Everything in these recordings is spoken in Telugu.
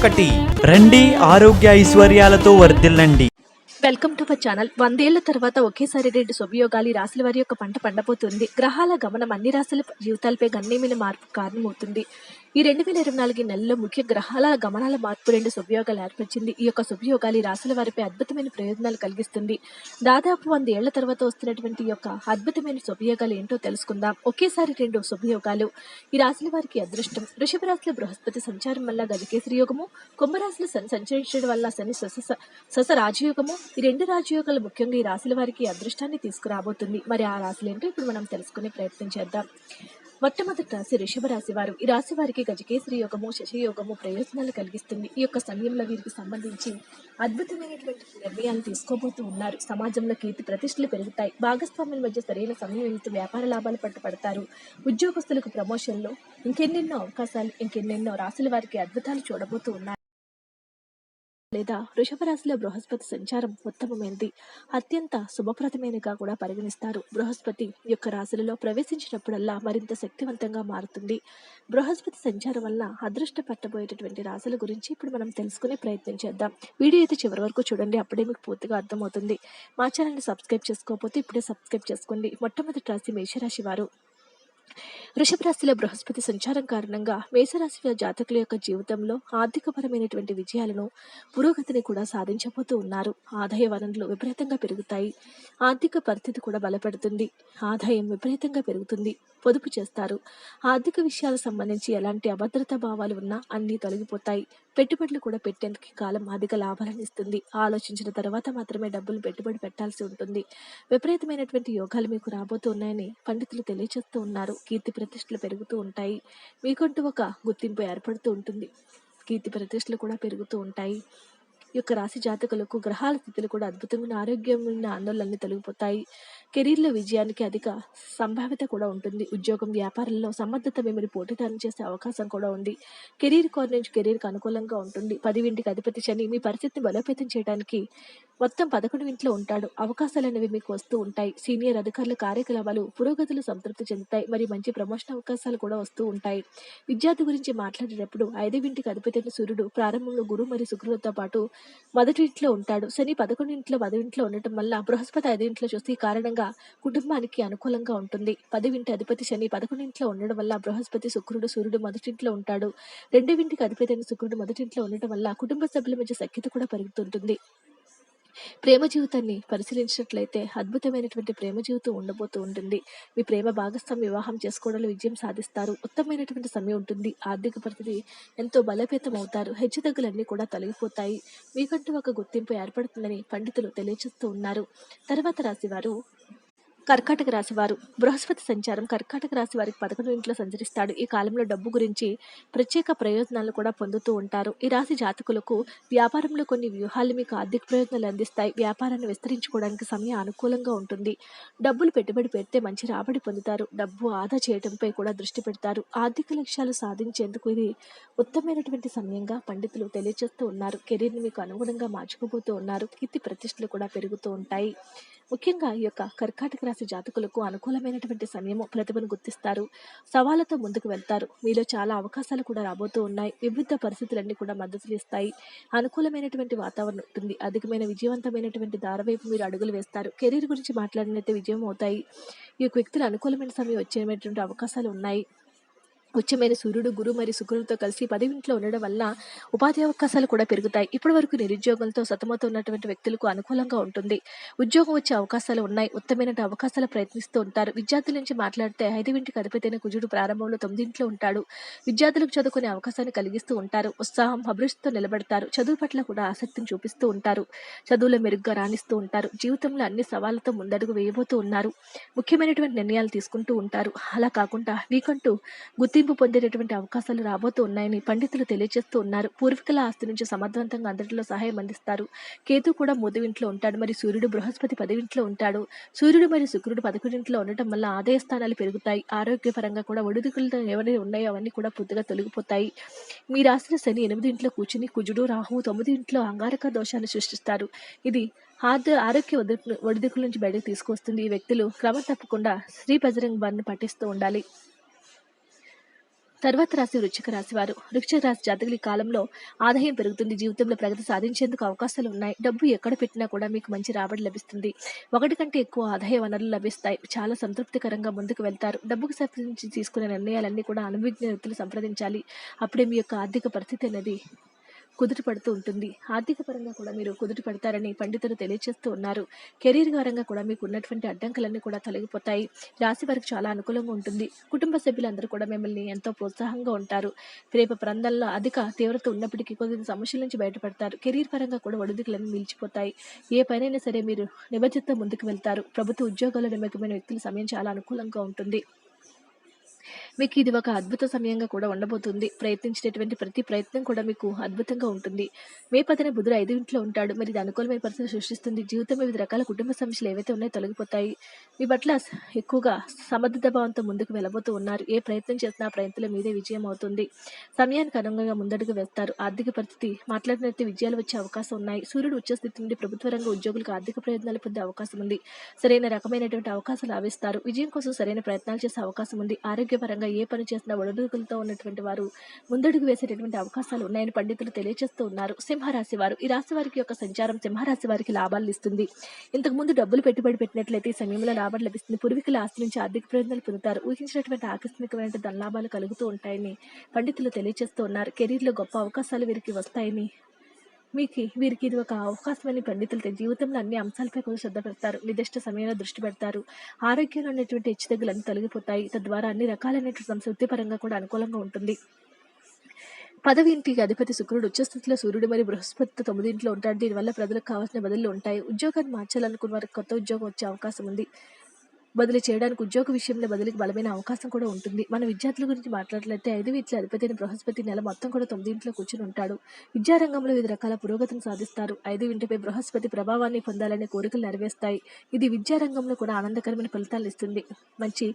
ఒకటి. రండి ఆరోగ్య ఐశ్వర్యాలతో వర్ధిల్లండి. Welcome to our channel. వందేళ్ళ తర్వాత ఒకేసారి రెండు శుభయోగాలు ఈ రాశుల వారి యొక్క పంట పండబోతుంది. గ్రహాల గమనం అన్ని రాశుల జీవితాలపై గణనీయమైన మార్పు కారణమవుతుంది. ఈ రెండు వేల ఇరవై నాలుగు నెలలో ముఖ్య గ్రహాల గమనాల మార్పు రెండు శుభయోగాలు ఏర్పరిచింది. ఈ యొక్క శుభయోగాలు ఈ రాశుల వారిపై అద్భుతమైన ప్రయోజనాలు కలిగిస్తుంది. దాదాపు వంద ఏళ్ళ తర్వాత వస్తున్నటువంటి యొక్క అద్భుతమైన శుభయోగాలు ఏంటో తెలుసుకుందాం. ఒకేసారి రెండు శుభయోగాలు. ఈ రాశుల వారికి అదృష్టం. వృషభ రాశిలో బృహస్పతి సంచారం వల్ల గజకేసరి యోగము. కుంభరాశిలో శని సంచరించడం వల్ల శని సస సస రాజయోగము. ఈ రెండు రాజయోగాలు ముఖ్యంగా ఈ రాశుల వారికి అదృష్టాన్ని తీసుకురాబోతుంది. మరి ఆ రాశులు ఏంటో ఇప్పుడు మనం తెలుసుకునే ప్రయత్నం చేద్దాం. మొట్టమొదటి రాశి రిషభ రాశి వారు ఈ రాశి వారికి గజకేసరి యోగము శశియోగము ప్రయోజనాలు కలిగిస్తుంది. ఈ యొక్క సమయంలో వీరికి సంబంధించి అద్భుతమైనటువంటి నిర్ణయాలు తీసుకోబోతూ ఉన్నారు. సమాజంలో కీర్తి ప్రతిష్టలు పెరుగుతాయి. భాగస్వామ్యం మధ్య సరైన సమన్వయంతో వ్యాపార లాభాలు పట్టుపడతారు ఉద్యోగస్తులకు ప్రమోషన్లు ఇంకెన్నెన్నో అవకాశాలు ఇంకెన్నెన్నో రాశుల వారికి అద్భుతాలు చూడబోతూ ఉన్నారు. లేదా వృషభ రాశిలో బృహస్పతి సంచారం ఉత్తమమైనది. అత్యంత శుభప్రదమైనగా కూడా పరిగణిస్తారు. బృహస్పతి యొక్క రాశులలో ప్రవేశించినప్పుడల్లా మరింత శక్తివంతంగా మారుతుంది. బృహస్పతి సంచారం వల్ల అదృష్ట పట్టబోయేటటువంటి రాశుల గురించి ఇప్పుడు మనం తెలుసుకునే ప్రయత్నం చేద్దాం. వీడియో అయితే చివరి వరకు చూడండి. అప్పుడే మీకు పూర్తిగా అర్థమవుతుంది. మా ఛానల్ని సబ్స్క్రైబ్ చేసుకోకపోతే ఇప్పుడే సబ్స్క్రైబ్ చేసుకోండి. మొట్టమొదటి రాశి మేషరాశి వారు. వృషభ రాశిలో బృహస్పతి సంచారం కారణంగా మేషరాశి జాతకుల యొక్క జీవితంలో ఆర్థికపరమైనటువంటి విజయాలను పురోగతిని కూడా సాధించబోతూ ఉన్నారు. ఆదాయ వనరులు విపరీతంగా పెరుగుతాయి. ఆర్థిక పరిస్థితి కూడా బలపడుతుంది. ఆదాయం విపరీతంగా పెరుగుతుంది. పొదుపు చేస్తారు. ఆర్థిక విషయాలకు సంబంధించి ఎలాంటి అభద్రతా భావాలు ఉన్నా అన్నీ తొలగిపోతాయి. పెట్టుబడులు కూడా పెట్టేందుకు కాలం అధిక లాభాలను ఇస్తుంది. ఆలోచించిన తర్వాత మాత్రమే డబ్బులు పెట్టుబడి పెట్టాల్సి ఉంటుంది. విపరీతమైనటువంటి యోగాలు మీకు రాబోతున్నాయని పండితులు తెలియజేస్తూ ఉన్నారు. కీర్తి ప్రతిష్టలు పెరుగుతూ ఉంటాయి. మీకంటూ ఒక గుర్తింపు ఏర్పడుతూ ఉంటుంది. కీర్తి ప్రతిష్టలు కూడా పెరుగుతూ ఉంటాయి. ఈ యొక్క రాశి జాతకులకు గ్రహాల స్థితులు కూడా అద్భుతమైన ఆరోగ్యమైన ఆందోళనలు తొలగిపోతాయి. కెరీర్లో విజయానికి అధిక సంభావ్యత కూడా ఉంటుంది. ఉద్యోగం వ్యాపారంలో సమర్థత మిమ్మల్ని పోటీదారం చేసే అవకాశం కూడా ఉంది. కెరీర్ కోర్ నుంచి కెరీర్కి అనుకూలంగా ఉంటుంది. పదివింటికి అధిపతి శని మీ పరిస్థితిని బలోపేతం చేయడానికి మొత్తం పదకొండు ఇంట్లో ఉంటాడు. అవకాశాలు అనేవి మీకు వస్తూ ఉంటాయి. సీనియర్ అధికారుల కార్యకలాపాలు పురోగతులు సంతృప్తి చెందుతాయి. మరి మంచి ప్రమోషన్ అవకాశాలు కూడా వస్తూ ఉంటాయి. విద్యార్థి గురించి మాట్లాడేటప్పుడు ఐదవింటికి అధిపతి సూర్యుడు ప్రారంభంలో గురు మరియు శుక్రులతో పాటు మొదటి ఇంట్లో ఉంటాడు. శని పదకొండు ఇంట్లో పదవింట్లో ఉండటం వల్ల బృహస్పతి ఐదింట్లో చూస్తే ఈ కారణంగా కుటుంబానికి అనుకూలంగా ఉంటుంది. పదివింటి అధిపతి శని పదకొండింట్లో ఉండడం వల్ల బృహస్పతి శుక్రుడు సూర్యుడు మొదటింట్లో ఉంటాడు. రెండవింటికి అధిపతి అయిన శుక్రుడు మొదటింట్లో ఉండటం వల్ల కుటుంబ సభ్యుల మధ్య సఖ్యత కూడా పెరుగుతుంటుంది. ప్రేమ జీవితాన్ని పరిశీలించినట్లయితే అద్భుతమైనటువంటి ప్రేమ జీవితం ఉండబోతూ ఉంటుంది. మీ ప్రేమ భాగస్వామి వివాహం చేసుకోవడంలో విజయం సాధిస్తారు. ఉత్తమమైనటువంటి సమయం ఉంటుంది. ఆర్థిక పరిస్థితి ఎంతో బలోపేతం అవుతారు. హెచ్చుతగ్గులన్నీ కూడా తొలగిపోతాయి. మీకంటూ ఒక గుర్తింపు ఏర్పడుతుందని పండితులు తెలియజేస్తూ ఉన్నారు. తర్వాత రాశివారు కర్కాటక రాశి వారు బృహస్పతి సంచారం కర్కాటక రాశి వారికి పదకొండు ఇంట్లో సంచరిస్తాడు. ఈ కాలంలో డబ్బు గురించి ప్రత్యేక ప్రయోజనాలు కూడా పొందుతూ ఉంటారు. ఈ రాశి జాతకులకు వ్యాపారంలో కొన్ని వ్యూహాలు మీకు ఆర్థిక ప్రయోజనాలు అందిస్తాయి. వ్యాపారాన్ని విస్తరించుకోవడానికి సమయం అనుకూలంగా ఉంటుంది. డబ్బులు పెట్టుబడి పెడితే మంచి రాబడి పొందుతారు. డబ్బు ఆదా చేయడంపై కూడా దృష్టి పెడతారు. ఆర్థిక లక్ష్యాలు సాధించేందుకు ఇది ఉత్తమమైనటువంటి సమయంగా పండితులు తెలియజేస్తూ ఉన్నారు. కెరీర్ని మీకు అనుగుణంగా మార్చుకోబోతూ ఉన్నారు. కీర్తి ప్రతిష్టలు కూడా పెరుగుతూ ఉంటాయి. ముఖ్యంగా ఈ యొక్క కర్కాటక రాశి జాతకులకు అనుకూలమైనటువంటి సమయము ప్రతిభను గుర్తిస్తారు. సవాళ్ళతో ముందుకు వెళ్తారు. మీలో చాలా అవకాశాలు కూడా రాబోతూ ఉన్నాయి. వివిధ పరిస్థితులన్నీ కూడా మద్దతులు ఇస్తాయి అనుకూలమైనటువంటి వాతావరణం ఉంటుంది. అధికమైన విజయవంతమైనటువంటి దారవైపు మీరు అడుగులు వేస్తారు. కెరీర్ గురించి మాట్లాడినైతే విజయం అవుతాయి. ఈ యొక్క వ్యక్తులు అనుకూలమైన సమయం వచ్చేటువంటి అవకాశాలు ఉన్నాయి. ఉచ్చమైన సూర్యుడు గురు మరియు శుక్రులతో కలిసి పదివింట్లో ఉండడం వల్ల ఉపాధి అవకాశాలు కూడా పెరుగుతాయి. ఇప్పటి వరకు నిరుద్యోగంతో సతమతో ఉన్నటువంటి వ్యక్తులకు అనుకూలంగా ఉంటుంది. ఉద్యోగం వచ్చే అవకాశాలు ఉన్నాయి. ఉత్తమైన అవకాశాలు ప్రయత్నిస్తూ ఉంటారు. విద్యార్థుల నుంచి మాట్లాడితే ఐదువింటికి అధిపతైన కుజుడు ప్రారంభంలో తొమ్మిదింట్లో ఉంటాడు. విద్యార్థులకు చదువుకునే అవకాశాన్ని కలిగిస్తూ ఉంటారు. ఉత్సాహం అభిరుచితో నిలబడతారు. చదువు పట్ల కూడా ఆసక్తిని చూపిస్తూ ఉంటారు. చదువులో మెరుగ్గా రాణిస్తూ ఉంటారు. జీవితంలో అన్ని సవాళ్ళతో ముందడుగు వేయబోతూ ఉన్నారు. ముఖ్యమైనటువంటి నిర్ణయాలు తీసుకుంటూ ఉంటారు. అలా కాకుండా మీకంటూ గుర్తి గుర్తింపు పొందేటటువంటి అవకాశాలు రాబోతూ ఉన్నాయని పండితులు తెలియజేస్తూ ఉన్నారు. పూర్వీకుల ఆస్తి నుంచి సమర్థవంతంగా అందరిలో సహాయం అందిస్తారు. కేతు కూడా మూడవింట్లో ఉంటాడు. మరి సూర్యుడు బృహస్పతి పదవింట్లో ఉంటాడు. సూర్యుడు మరియు శుక్రుడు పదకొండింట్లో ఉండటం వల్ల ఆదాయ స్థానాలు పెరుగుతాయి. ఆరోగ్యపరంగా కూడా ఒడిదుడుకులతో ఎవరి ఉన్నాయో అవన్నీ కూడా పూర్తిగా తొలగిపోతాయి. మీ రాసిన శని ఎనిమిది ఇంట్లో కూర్చుని కుజుడు రాహువు తొమ్మిది ఇంట్లో అంగారక దోషాన్ని సృష్టిస్తారు. ఇది ఆర్థ ఆరోగ్య ఒడిదుకుల నుంచి బయటకు తీసుకొస్తుంది. ఈ వ్యక్తులు క్రమం తప్పకుండా శ్రీ బజరంగ్ బారిని పఠిస్తూ ఉండాలి. తర్వాత రాశి వృశ్చిక రాశి వారు. వృక్షిక రాశి జాతకుల కాలంలో ఆదాయం పెరుగుతుంది. జీవితంలో ప్రగతి సాధించేందుకు అవకాశాలు ఉన్నాయి. డబ్బు ఎక్కడ పెట్టినా కూడా మీకు మంచి రాబడి లభిస్తుంది. ఒకటి కంటే ఎక్కువ ఆదాయ వనరులు లభిస్తాయి. చాలా సంతృప్తికరంగా ముందుకు వెళ్తారు. డబ్బుకు సంబంధించి తీసుకునే నిర్ణయాలన్నీ కూడా అనుభవజ్ఞ వ్యక్తులు సంప్రదించాలి. అప్పుడే మీ యొక్క ఆర్థిక పరిస్థితి అనేది కుదుట పడుతూ ఉంటుంది. ఆర్థిక పరంగా కూడా మీరు కుదుట పడతారని పండితులు తెలియజేస్తూ ఉన్నారు. కెరీర్ పరంగా కూడా మీకు ఉన్నటువంటి అడ్డంకులన్నీ కూడా తొలగిపోతాయి. రాశి వారికి చాలా అనుకూలంగా ఉంటుంది. కుటుంబ సభ్యులందరూ కూడా మిమ్మల్ని ఎంతో ప్రోత్సాహంగా ఉంటారు. రేపు ప్రాంతాల్లో అధిక తీవ్రత ఉన్నప్పటికీ కొద్ది సమస్యల నుంచి బయటపడతారు. కెరీర్ పరంగా కూడా ఒడిదుకులను నిలిచిపోతాయి. ఏ పనైనా సరే మీరు నిబద్ధతతో ముందుకు వెళ్తారు. ప్రభుత్వ ఉద్యోగాల్లో నిమగ్నమైన వ్యక్తుల సమయం చాలా అనుకూలంగా ఉంటుంది. మీకు ఇది ఒక అద్భుత సమయంగా కూడా ఉండబోతుంది. ప్రయత్నించినటువంటి ప్రతి ప్రయత్నం కూడా మీకు అద్భుతంగా ఉంటుంది. మే పదిన బుధుడు ఐదు ఇంట్లో ఉంటాడు. మరి ఇది అనుకూలమైన పరిస్థితి సృష్టిస్తుంది. జీవితం వివిధ రకాల కుటుంబ సమస్యలు ఏవైతే ఉన్నాయో తొలగిపోతాయి. మీ పట్ల ఎక్కువగా సమర్థత భావంతో ముందుకు వెళ్ళబోతూ ఉన్నారు. ఏ ప్రయత్నం చేసినా ప్రయత్నంలో మీదే విజయం అవుతుంది. సమయానికి అనుగుణంగా ముందడుగు వేస్తారు. ఆర్థిక పరిస్థితి మాట్లాడినట్టు విజయాలు వచ్చే అవకాశం ఉన్నాయి. సూర్యుడు ఉచ్చ స్థితి నుండి ప్రభుత్వ రంగ ఉద్యోగులకు ఆర్థిక ప్రయోజనాలు పొందే అవకాశం ఉంది. సరైన రకమైనటువంటి అవకాశాలు ఆవిస్తారు. విజయం కోసం సరైన ప్రయత్నాలు చేసే అవకాశం ఉంది. ఆరోగ్యపరంగా ఏ పని చేసినా ఒడిదుడుకులతో ఉన్నటువంటి వారు ముందడుగు వేసేటటువంటి అవకాశాలు ఉన్నాయని పండితులు తెలియజేస్తూ ఉన్నారు. సింహరాశి వారు ఈ రాశి వారికి యొక్క సంచారం సింహరాశి వారికి లాభాలు ఇస్తుంది. ఇంతకు ముందు డబ్బులు పెట్టుబడి పెట్టినట్లయితే ఈ సమయంలో లాభం లభిస్తుంది. పూర్వీకుల ఆస్తి నుంచి ఆర్థిక ప్రయోజనాలు పొందుతారు. ఊహించినటువంటి ఆకస్మికమైన ధనలాభాలు కలుగుతూ ఉంటాయని పండితులు తెలియజేస్తూ ఉన్నారు. కెరీర్లో గొప్ప అవకాశాలు వీరికి వస్తాయని మీకు వీరికి ఇది ఒక అవకాశమని పండితులు జీవితంలో అన్ని అంశాలపై కొంచెం శ్రద్ధ పెడతారు. నిర్దిష్ట సమయంలో దృష్టి పెడతారు. ఆరోగ్యంలో ఉన్నటువంటి హెచ్చుతగ్గులన్నీ తొలగిపోతాయి. తద్వారా అన్ని రకాలైనటువంటి సంస్కృతిపరంగా కూడా అనుకూలంగా ఉంటుంది. పదవి ఇంటికి అధిపతి శుక్రుడు ఉచ్చస్థితిలో సూర్యుడు మరియు బృహస్పతి తొమ్మిదింట్లో ఉంటాడు దీనివల్ల ప్రజలకు కావాల్సిన బదులు ఉంటాయి. ఉద్యోగాన్ని మార్చాలనుకున్న వారికి కొత్త ఉద్యోగం వచ్చే అవకాశం ఉంది. బదిలీ చేయడానికి ఉద్యోగ విషయంలో బదిలీకి బలమైన అవకాశం కూడా ఉంటుంది. మన విద్యార్థుల గురించి మాట్లాడలేతే ఐదు వీటిలో అధిపతి అయిన బృహస్పతి నెల మొత్తం కూడా తొమ్మిది ఇంట్లో కూర్చుని ఉంటాడు. విద్యారంగంలో వివిధ రకాల పురోగతిని సాధిస్తారు. ఐదు ఇంటిపై బృహస్పతి ప్రభావాన్ని పొందాలనే కోరికలు నెరవేరుస్తాయి. ఇది విద్యారంగంలో కూడా ఆనందకరమైన ఫలితాలు ఇస్తుంది. మంచి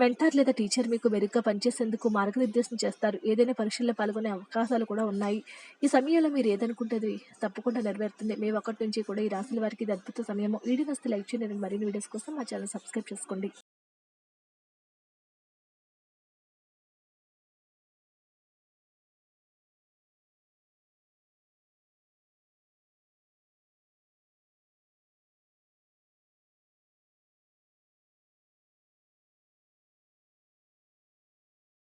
మెంటార్ లేదా టీచర్ మీకు మెరుగ్గా పనిచేసేందుకు మార్గనిర్దేశం చేస్తారు. ఏదైనా పరీక్షల్లో పాల్గొనే అవకాశాలు కూడా ఉన్నాయి. ఈ సమయంలో మీరు ఏదనుకుంటే అది తప్పకుండా నెరవేరుతుంది. మేము ఒకటి నుంచి కూడా ఈ రాశుల వారికి ఇది అద్భుత సమయము. వీడియో వస్తే లైక్ చేయండి. మరిన్ని వీడియోస్ కోసం మా ఛానల్ సబ్స్క్రైబ్ చేసుకోండి.